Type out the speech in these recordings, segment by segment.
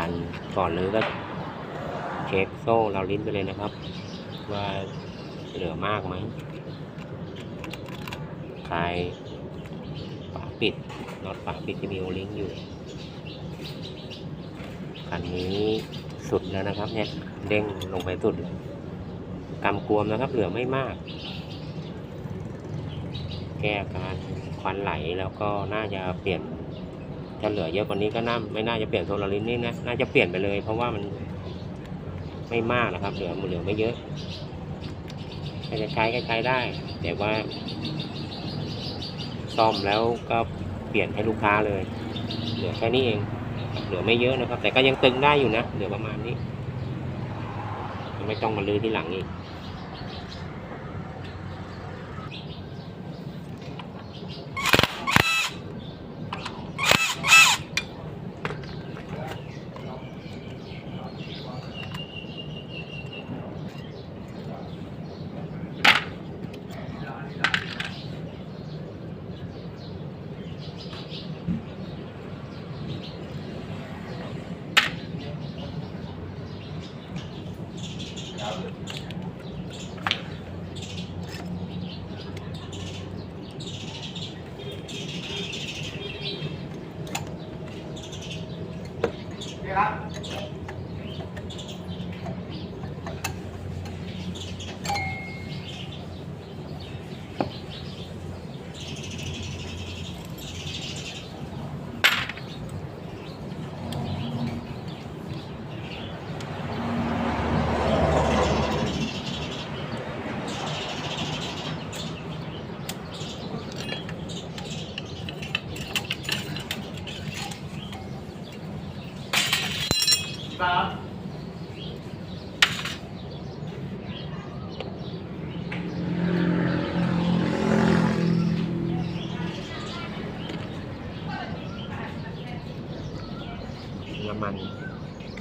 การก่อนรื้อก็เช็คโซ่เราลิ้นไปเลยนะครับ ว่าเหลือมากไหมคลายฝาปิดน็อตฝาปิดจะมีโอลิงอยู่คันนี้สุดแล้วนะครับเนี่ยเด้งลงไปสุดเลยกำกวมนะครับเหลือไม่มาก แก้การควันไหลแล้วก็น่าจะเปลี่ยน ถ้าเหลือเยอะกว่านี้ก็น่าไม่น่าจะเปลี่ยนโซลารินนี่นะน่าจะเปลี่ยนไปเลย เพราะว่ามันไม่มากนะครับ เหลือเหลือไม่เยอะถ้าจะใช้ก็ใช้ได้ แต่ว่า ซ่อมแล้วก็เปลี่ยนให้ลูกค้าเลย เหลือแค่นี้เอง เหลือไม่เยอะนะครับ แต่ก็ยังตึงได้อยู่นะ เหลือประมาณนี้ ไม่ต้องมาลื้อที่หลังอีก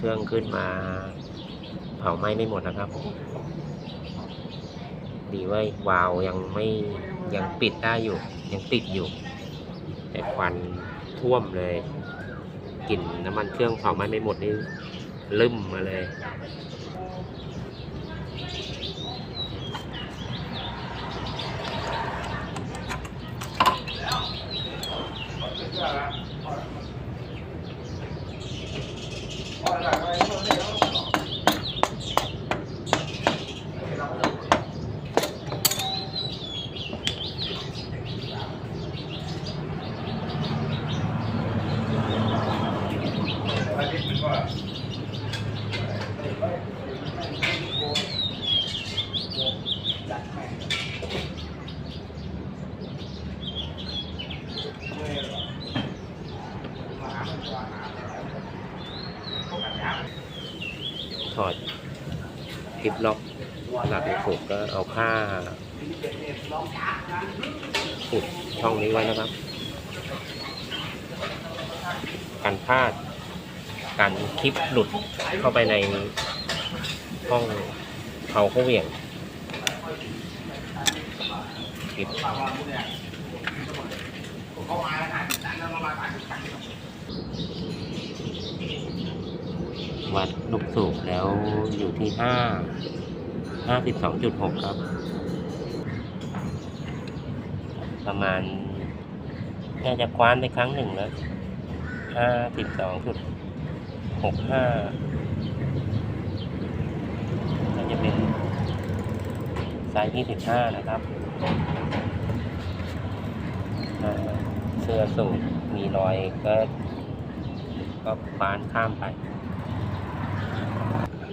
เครื่องขึ้นมา เผาไหม้ไม่หมดนะครับดีว่าวาล์วยังไม่ยังปิดได้อยู่ ยังติดอยู่ แต่ควันท่วมเลยกลิ่นน้ำมันเครื่องเผาไหม้ไม่หมดนี่ลืมมาเลยถ Thank you. คลิปล็อกหลักสุดก็เอาผ้าอุดช่องนี้ไว้นะครับกันพลาดกันคลิปหลุดเข้าไปในห้องเขาเขาเหวี่ยงคลิป วัดลูกสูบแล้วอยู่ที่ห้าห้าสิบสองจุดหกครับ ประมาณน่าจะคว้านไปครั้งหนึ่งแล้วห้าสิบสองจุดหกห้าก็จะเป็นไซส์ยี่สิบห้านะครับอ่าเสื้อสูทมีรอยก็ก็คว้านข้ามไป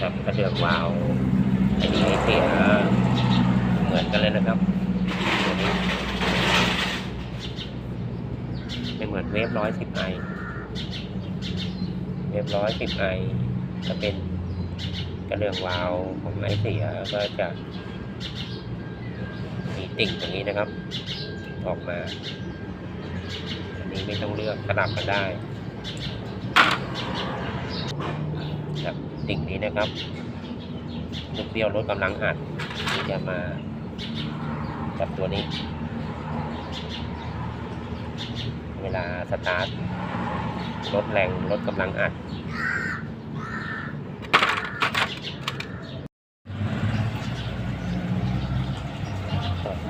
ครับกระเดื่องวาวอันนี้เสียเหมือนกันเลยนะครับตัวนี้ไม่เหมือนเวฟร้อยสิบไอเวฟร้อยสิบไอจะเป็นกระเดื่องวาวของไอเสียก็จะมีติ่งตรงนี้นะครับ ออกมา อันนี้ไม่ต้องเลือกสลับกันได้ สิ่งนี้นะครับลูกเปรี้ยวลดกำลังอัดที่จะมากับตัวนี้ เวลาสตาร์ทลดแรงลดกำลังอัด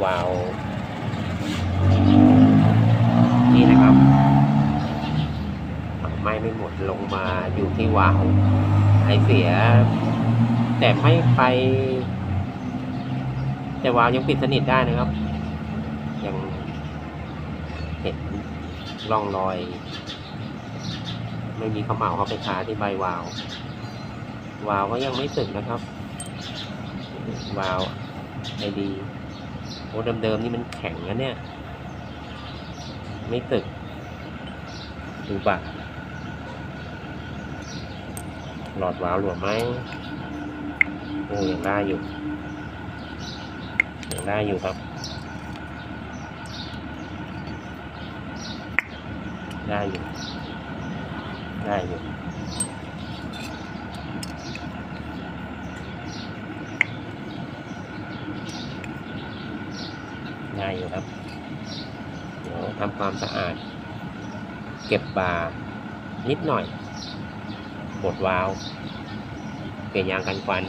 วาล์วนี่นะครับ ไม่ไม่หมดลงมาอยู่ที่วาวไอเสีย แต่ไม่ไป แต่วาวยังปิดสนิทได้นะครับ ยังเห็นร่องรอย ไม่มีขมเหลาเข้าไปคาที่ใบวาว วาวก็ยังไม่สึกนะครับ วาวไอดีโอ้เดิมๆนี่มันแข็งนะเนี่ย ไม่สึกดูปะ หลอดวาล์วหลวมไหมโอ้ยังได้อยู่ยังได้อยู่ครับ ได้อยู่ ได้อยู่ได้อยู่ครับ เดี๋ยวทำความสะอาด เก็บบานิดหน่อย บดวาล์วเปลี่ยนยางกันควัน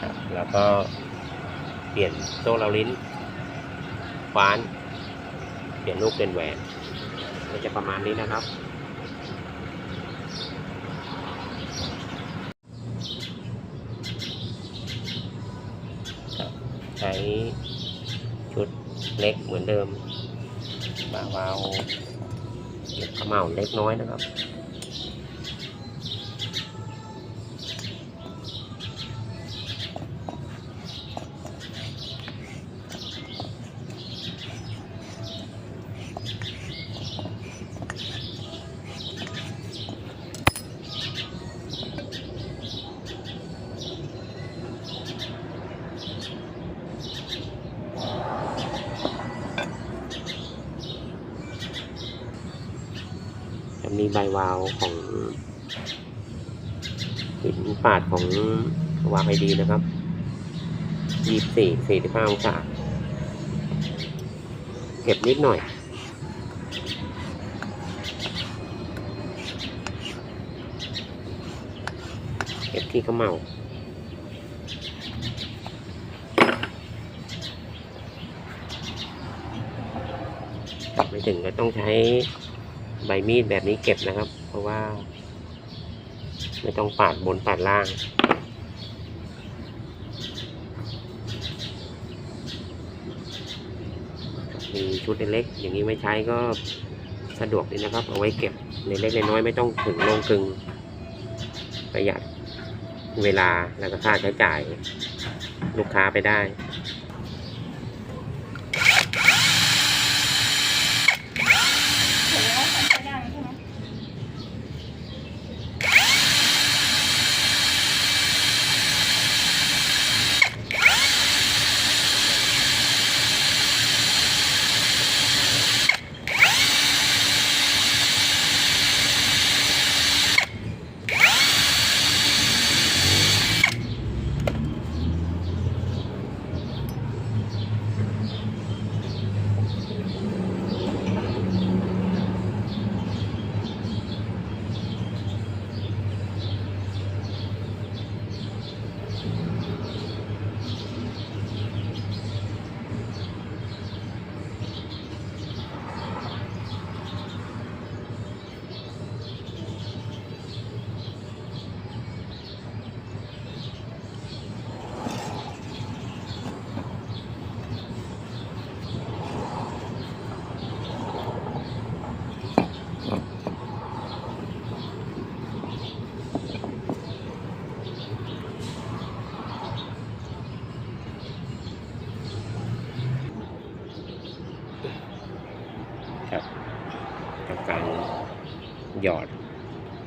ครับแล้วก็เปลี่ยนโซ่เราลิ้นคว้าน เปลี่ยนลูกเป็นแหวนก็จะประมาณนี้นะครับครับ ใช้ชุดเล็กเหมือนเดิมบาวาวเก็บขมเหลาเล็กน้อยนะครับ วาล์วของหินปาดของวาวไอดีนะครับยี่สี่สี่สิบห้าองศาเก็บนิดหน่อย เก็บที่เขมเหลาไม่ถึงก็ต้องใช้ ใบมีดแบบนี้เก็บนะครับ เพราะว่า ไม่ต้องปาดบนปาดล่าง มีชุดเล็กๆอย่างนี้ไม่ใช้ก็สะดวกดีนะครับ เอาไว้เก็บในเล็กในน้อยไม่ต้องถึงลงกึงประหยัดเวลาแล้วก็ค่าใช้จ่ายลูกค้าไปได้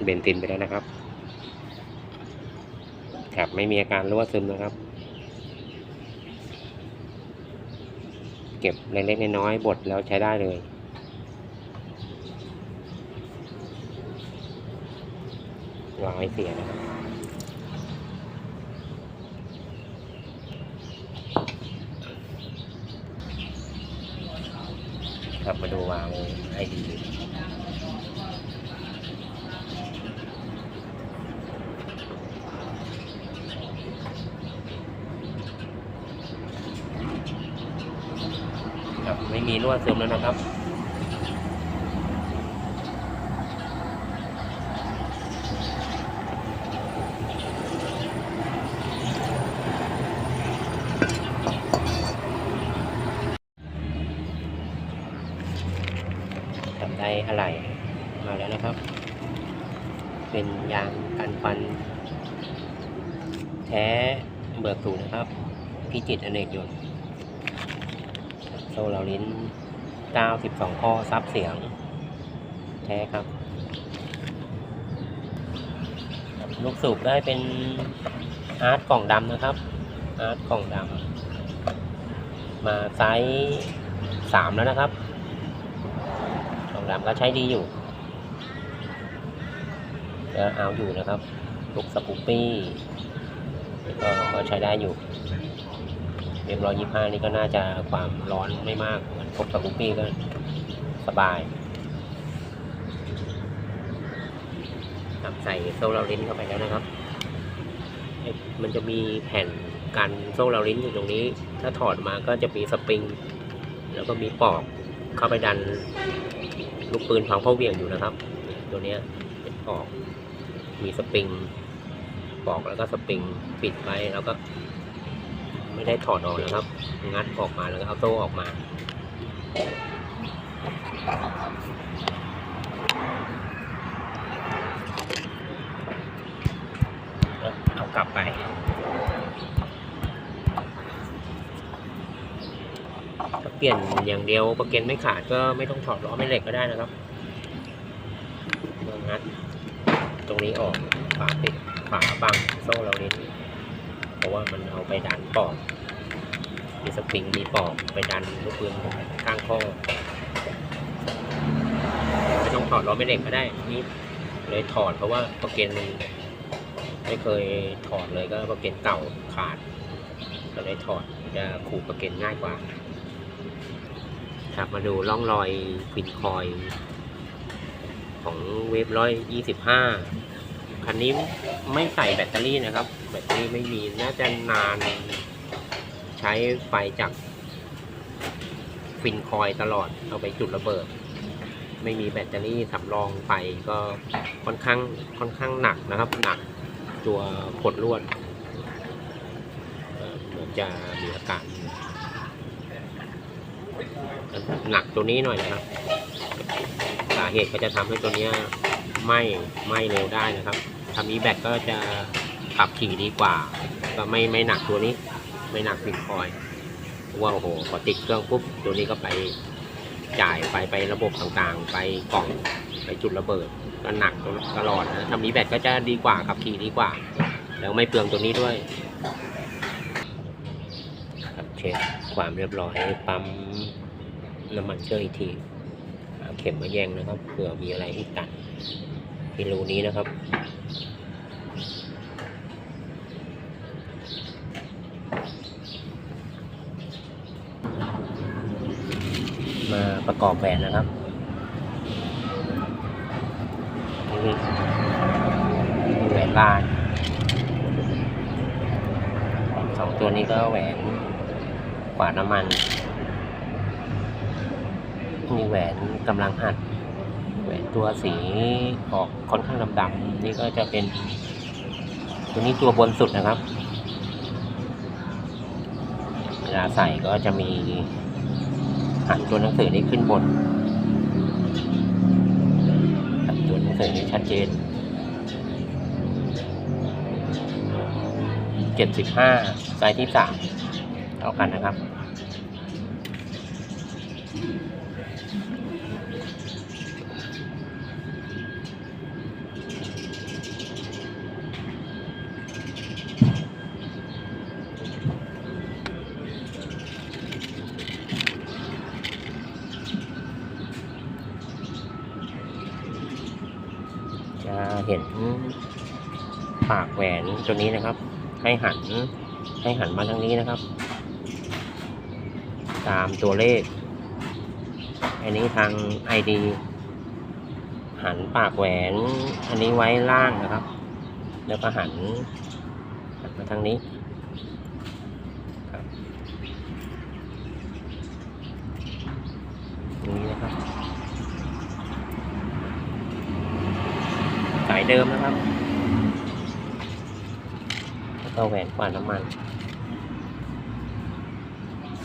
บนซินไปแล้วนะครับครับไม่มีอาการรั่วซึมนะครับ เก็บเล็กๆน้อยๆบดแล้วใช้ได้เลยลายเสียนะครับมาดูวางให้ดี ครับไม่มีรั่วซึมแล้วนะครับ ทำได้อะไรมาแล้วนะครับ เป็นยางกันฟัน แท้เบิกสูนะครับ พิจิตอเนกยนต์โซลาลิ้น 92 ข้อซับเสียง แท้ครับ ลูกสูบได้เป็นอาร์ตกล่องดำนะครับ อาร์ตกล่องดำมาไซส์สามแล้วนะครับกล่องดำก็ใช้ดีอยู่ก็เอาอยู่นะครับลูกสปูปี้ก็ใช้ได้อยู่เรียบร้อยยี่ห้านี่ก็น่าจะความร้อนไม่มาก เหมือนพวกสปูปี้ก็สบายครับใส่โซ่เราลิ้นเข้าไปแล้วนะครับ มันจะมีแผ่นกันโซ่เราลิ้นอยู่ตรงนี้ ถ้าถอดมาก็จะมีสปริง แล้วก็มีปอกเข้าไปดันลูกปืนพังเพราเวียงอยู่นะครับ ตัวนี้เป็นปอก มีสปริงปอกแล้วก็สปริงปิดไว้แล้วก็ ไม่ได้ถอดออกนะครับ งัดออกมาแล้วก็เอาโซ่ออกมา เอากลับไปถ้าเปลี่ยนอย่างเดียวประเก็นไม่ขาดก็ไม่ต้องถอดล้อไม่เหล็กก็ได้นะครับก็งัดตรงนี้ออกฝาปิดฝาบังโซ่เรานี้เพราะว่ามันเอาไปดันปอก มีสปริง มีปอกไปดันลูกปืนข้างข้อไม่ต้องถอดล้อไม่เหล็กก็ได้นี่เลยถอดเพราะว่าประเก็นมันไม่เคยถอดเลยก็ประเก็นเก่าขาด ก็เลยถอดจะขูดประเก็นง่ายกว่า ครับมาดูร่องรอยฟินคอย ของเวฟร้อยยี่สิบห้าคันนี้ไม่ใส่แบตเตอรี่นะครับ แบตเตอรี่ไม่มีน่าจะนาน ใช้ไฟจากฟินคอยตลอดเอาไปจุดระเบิด ไม่มีแบตเตอรี่สำรองไฟก็ค่อนข้างค่อนข้างหนักนะครับ หนักตัวขดลวดเหมือนจะมีอาการหนักตัวนี้หน่อยนะครับสาเหตุก็จะทำให้ตัวนี้ไหม้ไหม้เร็วได้นะครับถ้ามีแบตก็จะขับขี่ดีกว่า ก็ไม่ไม่หนักตัวนี้ ไม่หนักฟินคอยเพราะว่าโอ้โหพอติดเครื่องปุ๊บตัวนี้ก็ไปจ่ายไปไประบบต่างๆ ไปกล่องไปจุดระเบิดก็หนักตลอดนะถ้ามีแบตก็จะดีกว่าขับขี่ดีกว่า แล้วไม่เปลืองตัวนี้ด้วยครับเช็คความเรียบร้อยปั๊มน้ำมันเครื่องอีกทีเอาเข็มมาแยงนะครับเผื่อมีอะไรที่ตัดที่รูนี้นะครับ มา ประกอบแหวนนะครับนี่แหวนบ้านสองตัวนี้ก็แหวนกวาดน้ำมันมีแหวนกำลังหัด แหวนตัวสีออกค่อนข้างดำๆนี่ก็จะเป็น ตัวนี้ตัวบนสุดนะครับ เวลาใส่ก็จะมี หันตัวหนังสือนี้ขึ้นบนหันตัวหนังสือนี้ชัดเจนเจ็ดสิบห้าไซส์ที่สามเท่ากันนะครับ เห็นปากแหวน ตัวนี้นะครับ ให้หันให้หันมาทางนี้นะครับ ตามตัวเลข อันนี้ทาง ID หันปากแหวน อันนี้ไว้ล่างนะครับ แล้วก็หันหันมาทางนี้ตรงนี้นะครับ สายเดิมนะครับ ก็แหวนกว่าน้ำมัน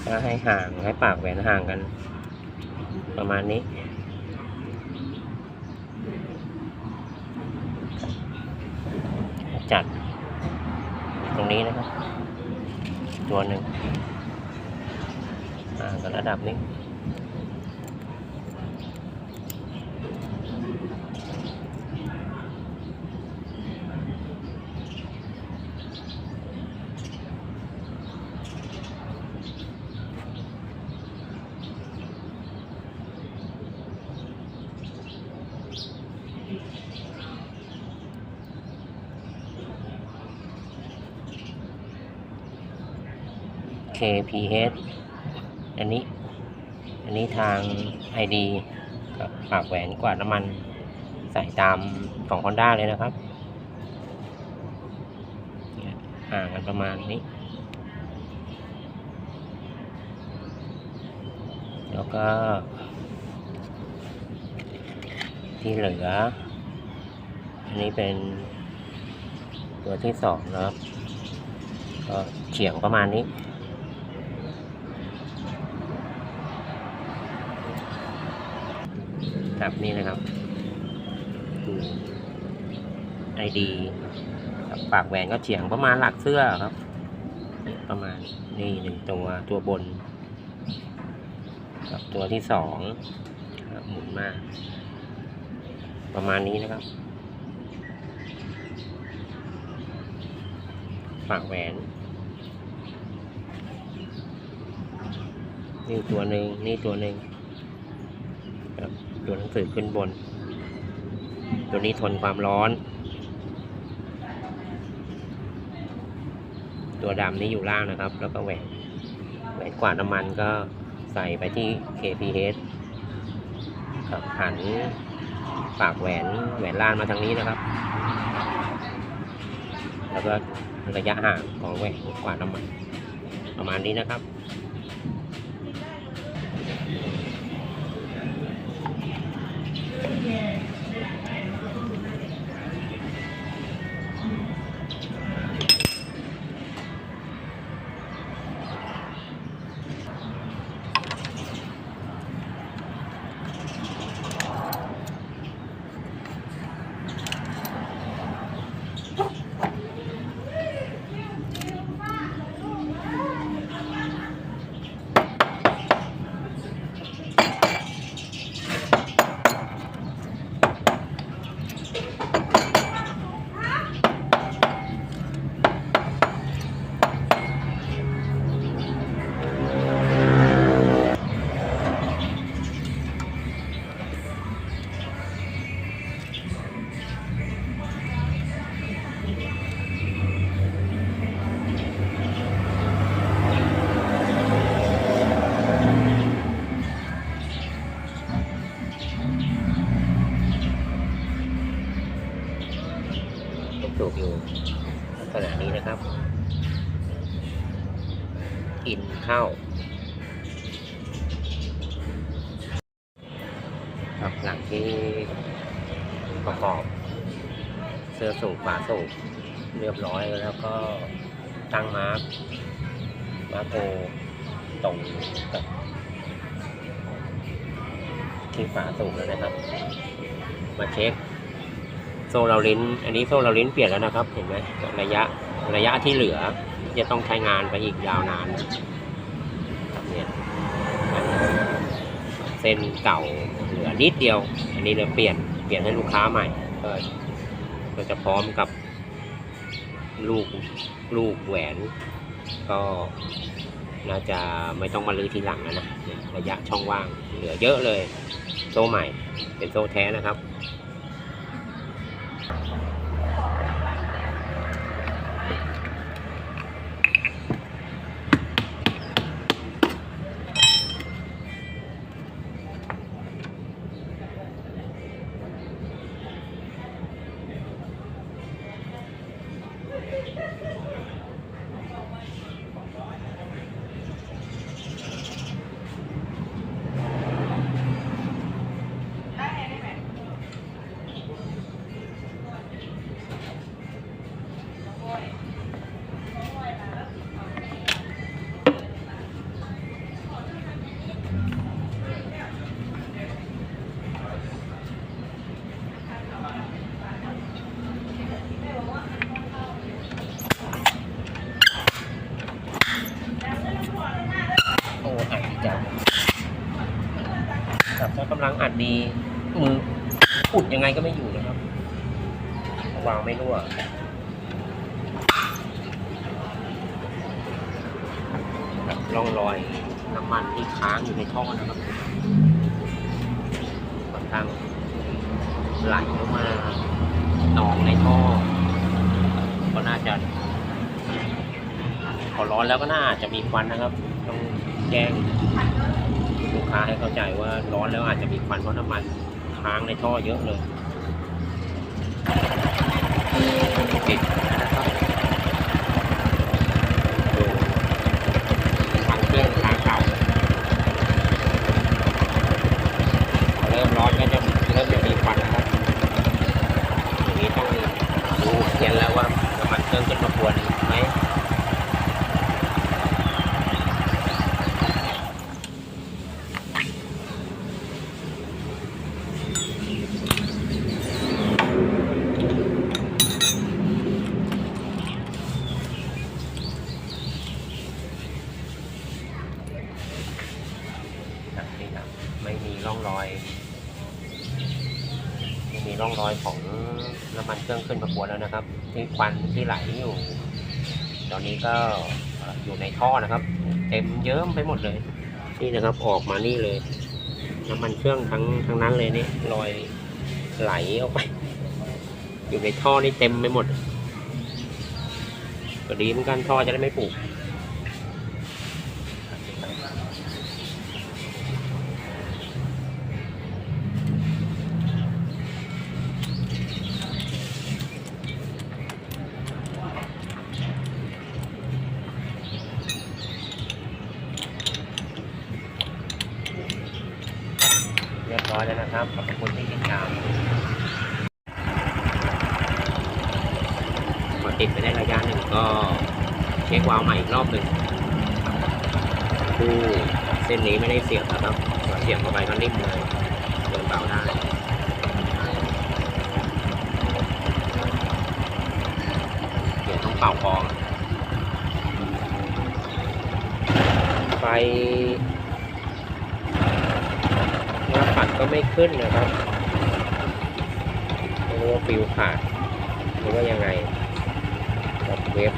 ก็ให้ห่างให้ปากแหวนห่างกัน ประมาณนี้ จัด ตรงนี้นะครับ ตัวหนึ่งห่างกันระดับนี้ KPH อันนี้ อันนี้ทาง ID กับปากแหวนกวาดน้ำมันใส่ตามของ Honda เลยนะครับเนี่ยห่างกันประมาณนี้ แล้วก็ ที่เหลือ อันนี้เป็นตัวที่สองนะครับก็เฉียงประมาณนี้ ครับนี่นะครับคือไอดีปากแหวนก็เฉียงประมาณหลักเสื้อครับประมาณนี่หนึ่งตัวตัวบน กับตัวที่สองหมุนมาประมาณนี้นะครับ ปากแหวนนี่ตัวหนึ่งนี่ตัวหนึ่ง ตัวหนังสือขึ้นบน ตัวนี้ทนความร้อน ตัวดำนี่อยู่ล่างนะครับ แล้วก็แหวนแหวนกวาดน้ำมันก็ใส่ไปที่ KPH ครับหันปากแหวนแหวนล่างมาทางนี้นะครับ แล้วก็ระยะห่างของแหวนกวาดน้ำมันประมาณนี้นะครับ สูบเรียบร้อยแล้วก็ตั้งมาร์กมาร์กโอตรงกับที่ฝาสูบแล้วนะครับ มาเช็คโซ่เราลิ้น อันนี้โซ่เราลิ้นเปลี่ยนแล้วนะครับ เห็นไหมระยะระยะที่เหลือจะต้องใช้งานไปอีกยาวนานเนี่ยเส้นเก่าเหลือนิดเดียว อันนี้เราเปลี่ยนเปลี่ยนให้ลูกค้าใหม่ก็ ก็จะพร้อมกับลูกลูกแหวน ก็น่าจะไม่ต้องมาลื้อทีหลังนะนะระยะช่องว่างเหลือเยอะเลย โซ่ใหม่เป็นโซ่แท้นะครับ ครับถ้ากำลังอัดดี มืออุดยังไงก็ไม่อยู่นะครับ วางไม่รั่วร่องรอยน้ำมันที่ค้างอยู่ในท่อนะครับค่อนข้างไหลลงมาหนองในท่อ ก็น่าจะพอร้อนแล้วก็น่าจะมีควันนะครับ ต้องแจ้ง ค้าให้เข้าใจว่าร้อนแล้วอาจจะมีควันเพราะน้ำมันค้างในท่อเยอะเลยติดนะครับดูทางเครื่องทางเก่าเริ่มร้อนก็จะเริ่มจะมีควันนะครับอย่างนี้ต้องดูเขียนแล้วว่าน้ำมันเครื่องขึ้นมาควรไหม ครับนี่ครับไม่มีร่องรอย ไม่มีร่องรอยของน้ำมันเครื่องขึ้นประกวดแล้ว นะครับที่ควันที่ไหลอยู่ ตอนนี้ก็อยู่ในท่อนะครับ เต็มเยิ้มไปหมดเลย นี่นะครับออกมานี่เลยน้ำมันเครื่องทั้งทั้งนั้นเลยนี่ลอยไหลออกไป อยู่ในท่อนี่เต็มไปหมดก็ดีเหมือนกันท่อจะได้ไม่ผูก เรียบร้อยแล้วนะครับ ขอบคุณที่ติดตามพอติดไปได้ระยะหนึ่งก็เช็ควาล์วใหม่อีกรอบหนึ่งคู่เส้นนี้ไม่ได้เสียบนะครับพอเสียบเข้าไปก็นิ่มเลยเดินเบาได้ เดี๋ยวต้องเป่ากองไฟ หน้าปัด ก็ไม่ขึ้นนะครับไม่รู้ว่าฟิวขาดหรือว่ายังไงกับเว็บ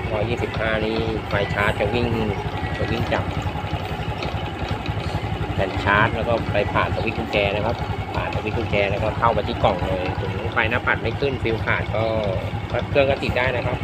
125 นี้ไฟชาร์จจะวิ่งจะวิ่งจับแผ่นชาร์จแล้วก็ไปผ่านสวิตช์กุญแจนะครับ ผ่านสวิตช์กุญแจแล้วก็เข้ามาที่กล่องเลยถึงไฟหน้าปัดไม่ขึ้นฟิวขาดก็เครื่องก็ติดได้นะครับ